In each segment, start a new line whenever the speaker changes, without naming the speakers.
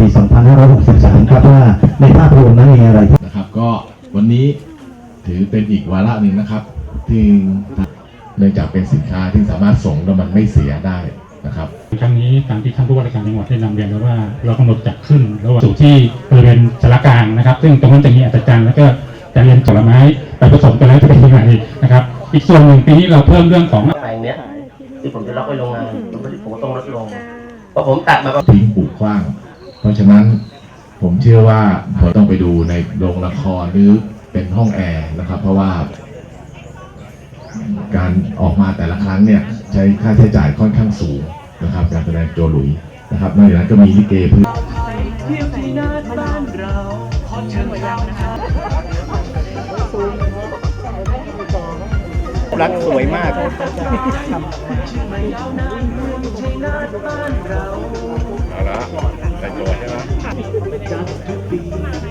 ปี 2563 ครับว่าในภาพรวมนั้นมีอะไรที่
นะครับ ก็วันนี้ถือเป็นอีกวาระหนึ่งนะครับ ที่เนื่องจากเป็นสินค้าที่สามารถส่งแล้วมันไม่เสียได้นะครับ
ครั้งนี้ตามที่ท่านผู้ว่าราชการจังหวัดได้นำเรียนแล้วว่าเรากำหนดจัดขึ้นระหว่างสู่ที่บริเวณสารกลางนะครับ ซึ่งตรงนั้นจะมีอัศจรรย์แล้วก็จะเรียนผลไม้ไปผสมกันแล้วจะเป็นยังไงนะครับ อีกส่วนหนึ่งปีนี้เราเพิ่มเรื่องของ
แปลงเนี้ยที่ผมจะล็อกไว้โรงงานผลผลิตผมก็ต้องลดลงเพราะผมตัดมาประมาณ
ทิ้งปลูกขว้าง เพราะฉะนั้นผมเชื่อว่าผมต้องไปดูในโรงละครหรือเป็นห้องแอร์นะครับ เพราะว่า การออกมาแต่ละครั้งเนี่ย ใช้ค่าใช้จ่ายค่อนข้างสูงนะครับ การแสดงโจหลุยนะครับนอกจากนั้นก็มีลิเกพื้น
รักสวยมาก
เอาละแต่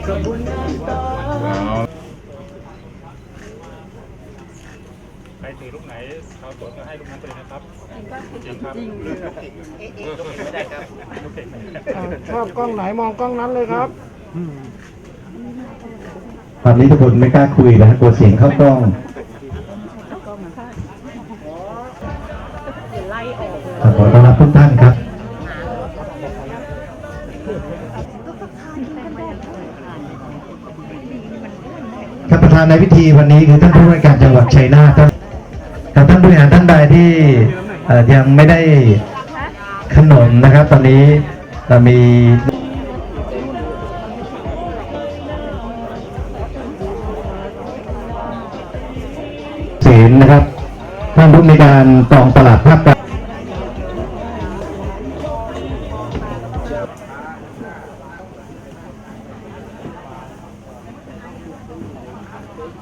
ใค
รถือลูกไหนเขาสวนก็ให้ลูกนั้นไปเลยนะครับจริงครับ
ชอบกล้องไหนมองกล้องนั้นเลยครับ
ตอนนี้ทุกคนไม่กล้าคุยนะกลัวเสียงเข้ากล้องครับขอต้อนรับทุกท่านครับ ครับประธานในพิธีวันนี้คือท่านผู้ว่าการจังหวัดชัยนาทครับกับท่านผู้บริหารท่านใดที่ยังไม่ได้ขนมนะครับ ตอนนี้เรามีศีลนะครับ ท่านผู้มีการกองตลาดภาค